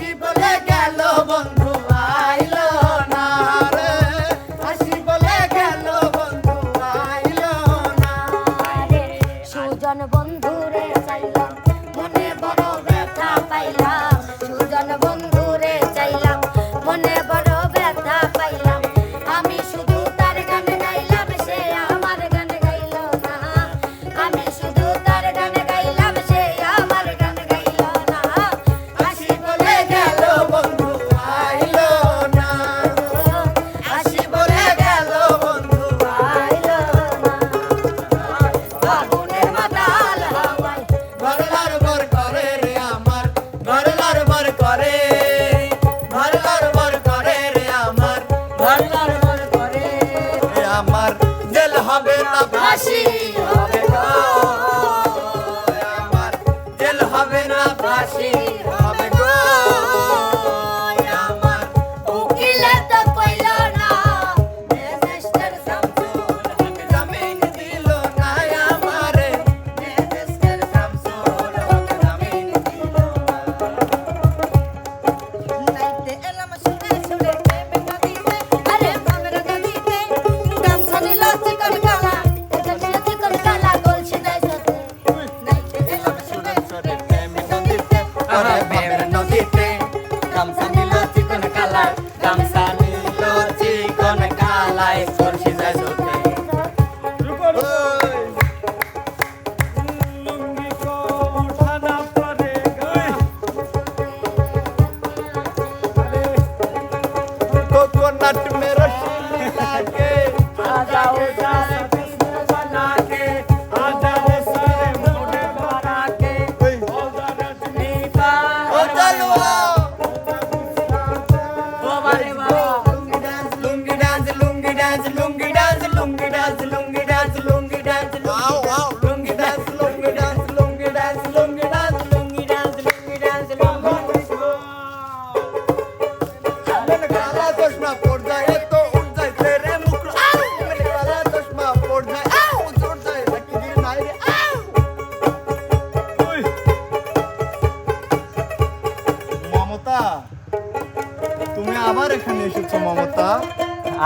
happy.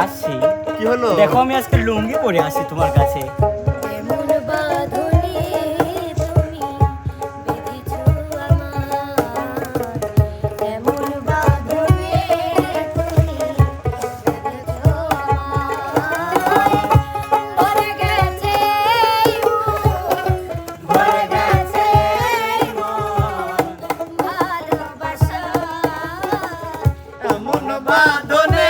আসছি। কি হলো? দেখো আমি আজকে লুঙ্গি পরে আসি তোমার কাছে। Madonna.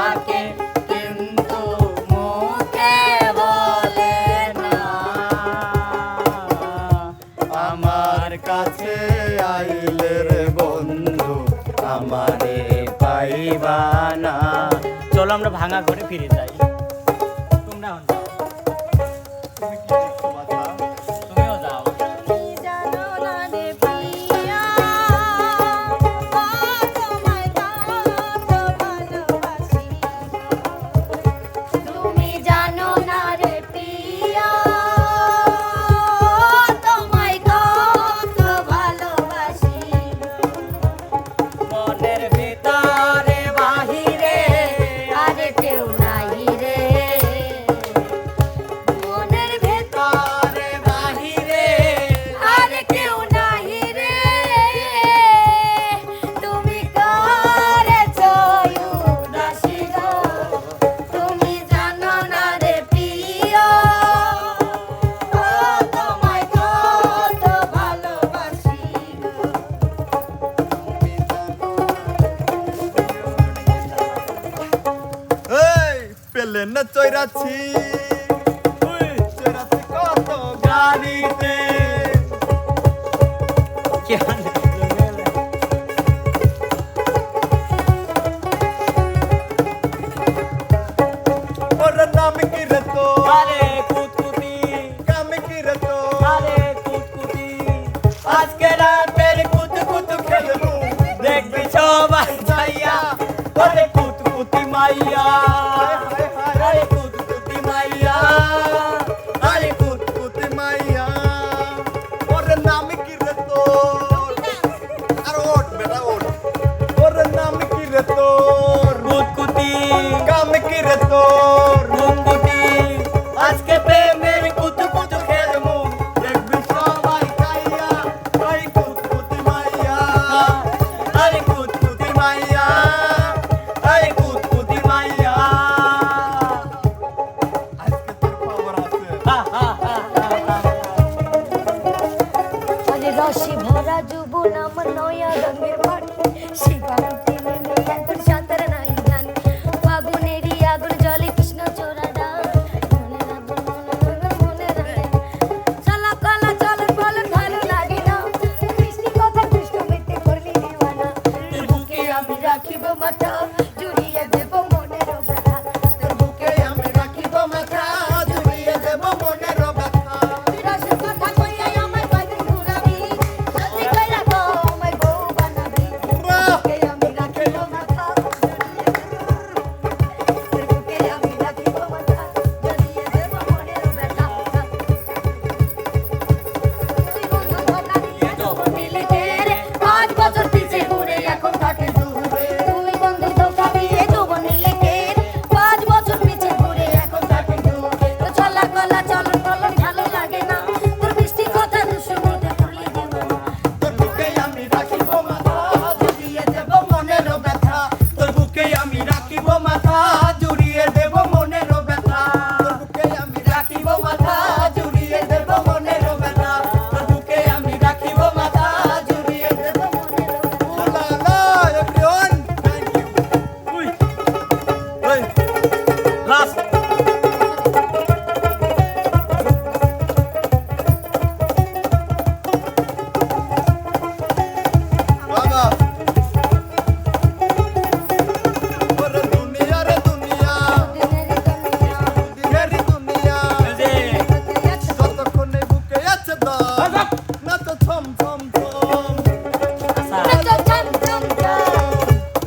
চলো আমরা ভাঙা করে ফিরে যাই। তোমরা ট্রেন চৈরাছি চৈরাছি কত গাড়িতে। মাইয়া। আরে কুতকুতি মাইয়া। আরে কুতকুতি মাইয়া। ওর নাম কি রে তোর? আর ওট বেটা ওট ওর নাম কি কাম কি রে রসে ভরা যুব নাম নয়া রঙের পাট শিবান্তি এখন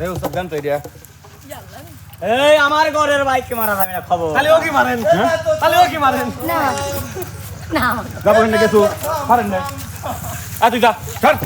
এটা এই আমার ঘরের বাইককে মারা যাবে না খবর। তাহলে ও কি মারেন তাহলে ও কি মারেন। না না। যাব এখানে কিছু পারেন না আ তুই যা ছাড়